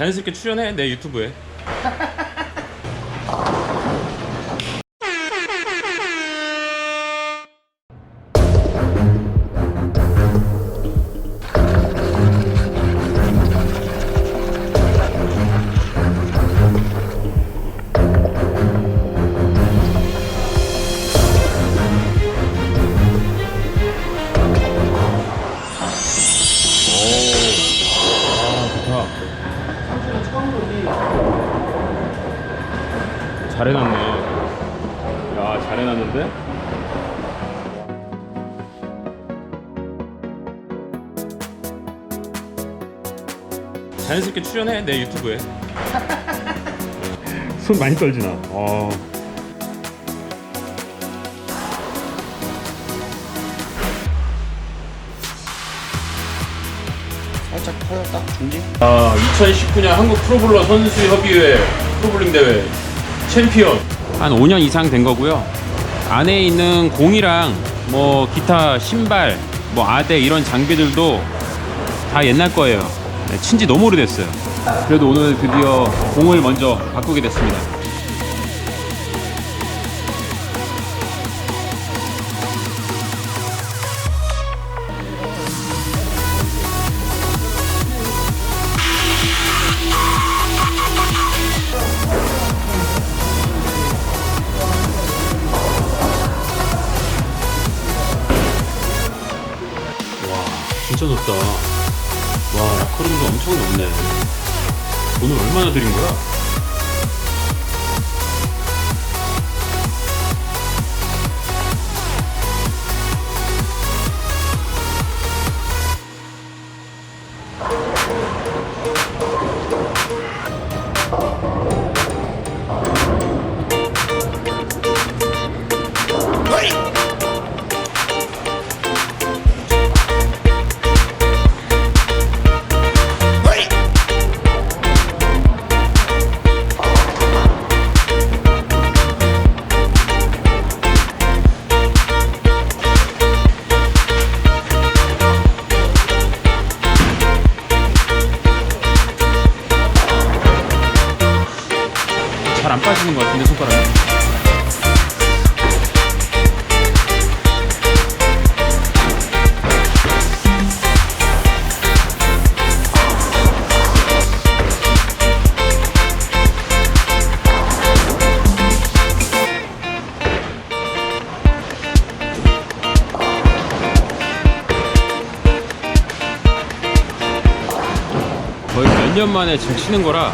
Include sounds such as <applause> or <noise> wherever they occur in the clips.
자연스럽게 출연해 내 유튜브에 <laughs> 잘 해놨네. 야 잘 해놨는데? 자연스럽게 출연해 내 유튜브에. <laughs> 손 많이 떨지나? 어. 살짝 터졌다 중지? 아, 2019년 한국 프로볼러 선수 협의회 프로볼링 대회 챔피언 한 5년 이상 된 거고요. 안에 있는 공이랑 뭐 기타 신발, 뭐 아대 이런 장비들도 다 옛날 거예요. 네, 친지 너무 오래됐어요. 그래도 오늘 드디어 공을 먼저 바꾸게 됐습니다. 높다. 와, 라커룸도 엄청 높네. 돈을 얼마나 들인 거야? 빠지는 것 같은데, 손가락이. 거의 몇 년 만에 지금 치는 거라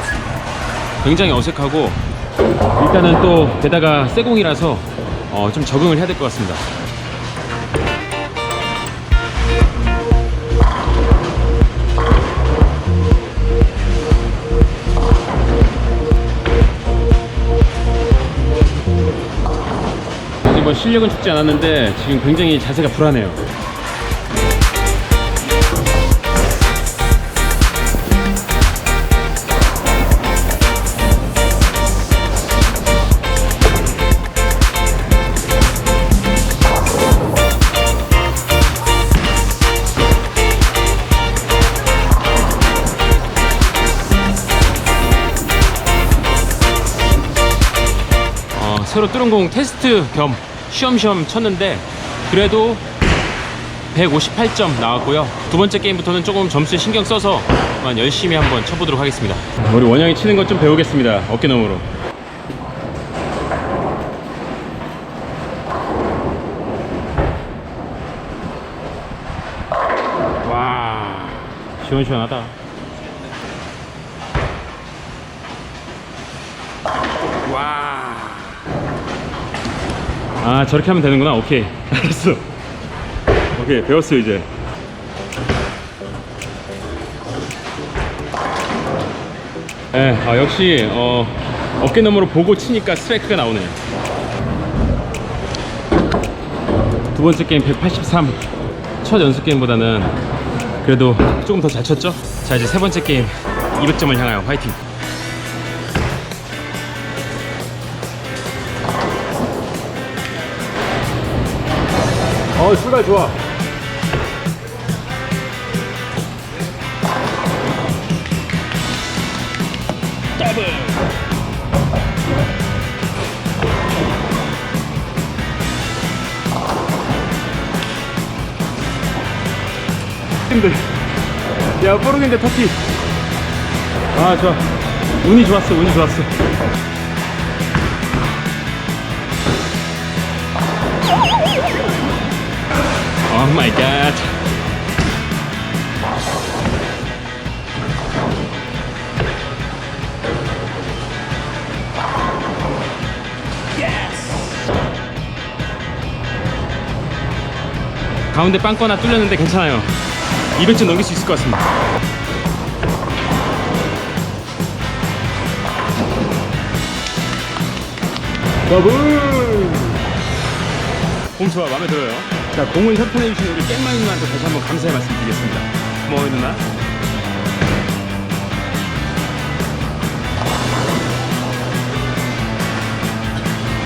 굉장히 어색하고 일단은 또 게다가 쇠공이라서 어, 좀 적응을 해야 될 것 같습니다. 뭐 실력은 죽지 않았는데 지금 굉장히 자세가 불안해요. 새로 뚫은 공 테스트 겸 시험시험 쳤는데 그래도 158점 나왔고요. 두 번째 게임부터는 조금 점수에 신경 써서 열심히 한번 쳐보도록 하겠습니다. 우리 원영이 치는 것 좀 배우겠습니다. 어깨너머로. 와, 시원시원하다. 와. 아 저렇게 하면 되는구나. 오케이. <laughs> 알았어. 오케이 배웠어 이제. 에, 아, 역시 어, 어깨 너머로 보고 치니까 스트라이크가 나오네 두 번째 게임 183 첫 연습 게임보다는 그래도 조금 더 잘 쳤죠? 자 이제 세 번째 게임 200점을 향하여 화이팅 어 출발 좋아 더블. 힘들. 야, 뽀르긴데 터치. 아, 좋아. 운이 좋았어, 운이 좋았어. 오 마이 갓. 가운데 빵거나 뚫렸는데 괜찮아요. 200점 넘길 수 있을 것 같습니다. 더블! 공 좋아, 마음에 들어요. 자, 공을 협찬해주신 우리 깻마이 누나한테 다시 한번 감사의 말씀 드리겠습니다. 고마워요, 누나.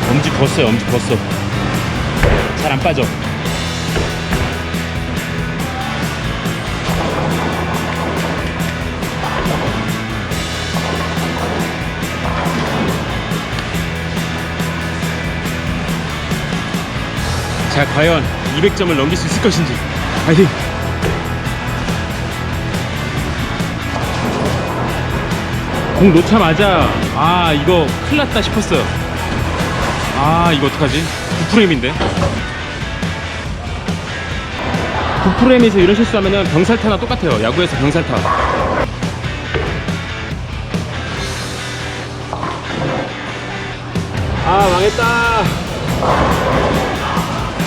엄지 벗어요, 엄지 벗어. 잘 안 빠져. 자, 과연 200점을 넘길 수 있을 것인지. 파이팅! 공 놓자마자 아 이거 큰일 났다 싶었어요. 아 이거 어떡하지? 9프레임인데. 9프레임에서 이런 실수하면 병살타나 똑같아요. 야구에서 병살타. 아 망했다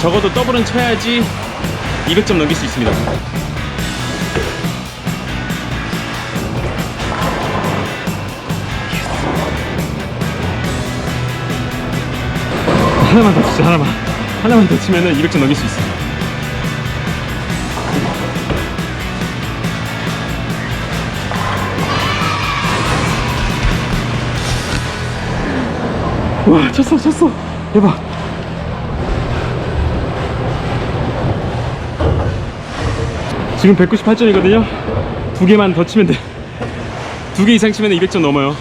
적어도 더블은 쳐야지 200점 넘길 수 있습니다. 하나만 더 치자, 하나만. 하나만 더 치면은 200점 넘길 수 있어. 와, 쳤어, 쳤어. 대박. 지금 198점이거든요. 두 개만 더 치면 돼. 두 개 이상 치면 200점 넘어요.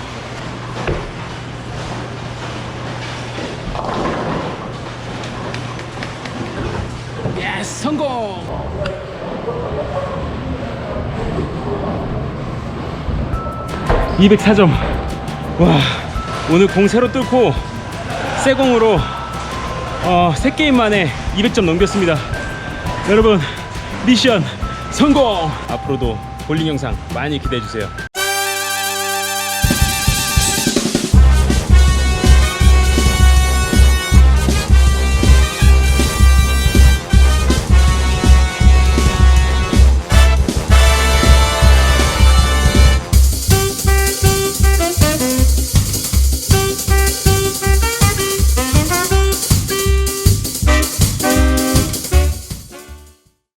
예스, 성공! (204점) 와 오늘 공 새로 뚫고 새 공으로 어, 세 게임 만에 200점 넘겼습니다 여러분 미션 성공! 앞으로도 볼링 영상 많이 기대해 주세요.